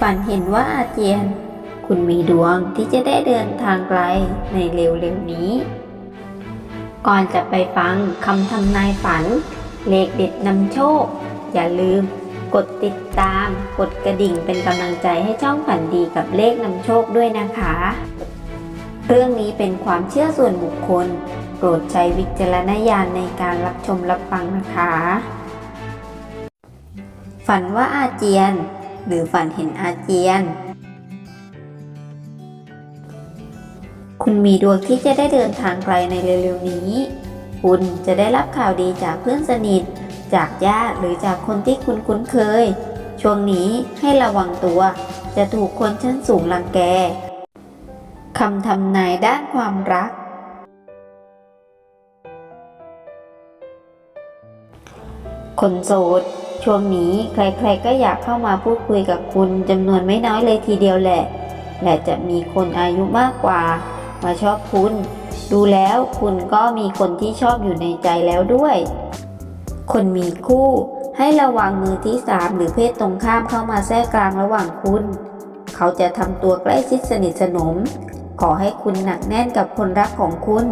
ฝันเห็นว่าอาเจียน คุณมีดวงที่จะได้เดินทางไกลในเร็วๆนี้ ก่อนจะไปฟังคำทำนายฝัน เลขเด็ดนำโชค อย่าลืม กดติดตาม กดกระดิ่งเป็นกำลังใจให้ช่องฝันดีกับเลขนำโชคด้วยนะคะ เรื่องนี้เป็นความเชื่อส่วนบุคคล โปรดใช้วิจารณญาณในการรับชมรับฟังนะคะ ฝันว่าอาเจียน หรือฝันเห็นอาเจียน คุณมีดวงที่จะได้เดินทางไกลในเร็วๆนี้ คุณจะได้รับข่าวดีจากเพื่อนสนิท จากญาติหรือจากคนที่คุณคุ้นเคย ช่วงนี้ให้ระวังตัว จะถูกคนชั้นสูงรังแกคำทำนายด้านความรักคนโสด ช่วงนี้ใครๆก็อยากเข้ามาพูดคุยกับคุณจำนวนไม่น้อยเลยทีเดียวแหละและจะมีคนอายุมากกว่า มาชอบคุณ ดูแล้วคุณก็มีคนที่ชอบอยู่ในใจแล้วด้วย คนมีคู่ ให้ระวังมือที่สามหรือเพศตรงข้ามเข้ามาแทรกกลางระหว่างคุณ เขาจะทำตัวใกล้ชิดสนิทสนม ขอให้คุณหนักแน่นกับคนรักของคุณ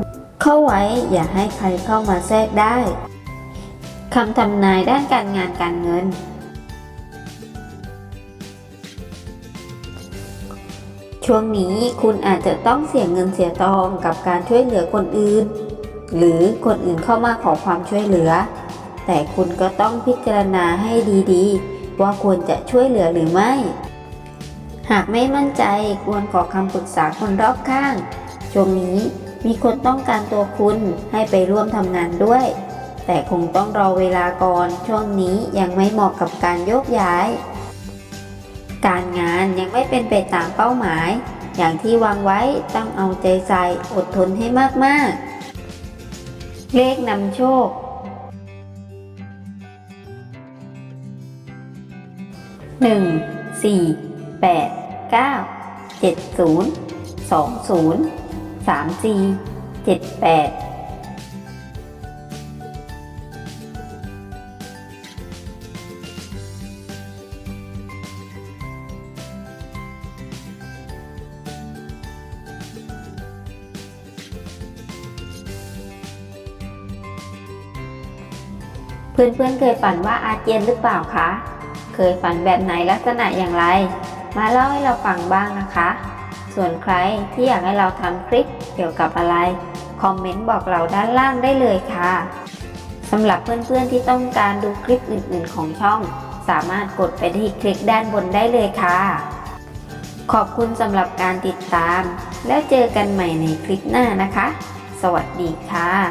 เข้าไว้อย่าให้ใครเข้ามาแทรกได้ คำทำนายด้านการงานการเงิน ช่วงนี้คุณอาจจะต้องเสียเงินเสียทองกับการช่วยเหลือคนอื่น หรือคนอื่นเข้ามาขอความช่วยเหลือ แต่คุณก็ต้องพิจารณาให้ดีๆ ว่าควรจะช่วยเหลือหรือไม่ หากไม่มั่นใจควรขอคำปรึกษาคนรอบข้าง ช่วงนี้มีคนต้องการตัวคุณให้ไปร่วมทำงานด้วย แต่คงต้องรอเวลาก่อนช่วงนี้ยังไม่เหมาะกับการโยกย้าย การงานยังไม่เป็นไปตามเป้าหมาย อย่างที่วางไว้ต้องเอาใจใส่อดทนให้มากๆ เลขนำโชคหนึ่งสี่แปดเก้าเจ็ดศูนย์สองศูนย์1 4 8 9 7เจ็ดแปด เจ็ดแปดเพื่อนๆเคยฝันว่าอาเจียนหรือเปล่าคะ เคยฝันแบบไหนลักษณะอย่างไร มาเล่าให้เราฟังบ้างนะคะ ส่วนใครที่อยากให้เราทำคลิปเกี่ยวกับอะไร คอมเมนต์บอกเราด้านล่างได้เลยค่ะสำหรับเพื่อนๆที่ต้องการดูคลิปอื่นๆของช่อง สามารถกดไปที่คลิกด้านบนได้เลยค่ะ ขอบคุณสำหรับการติดตาม แล้วเจอกันใหม่ในคลิปหน้านะคะ สวัสดีค่ะ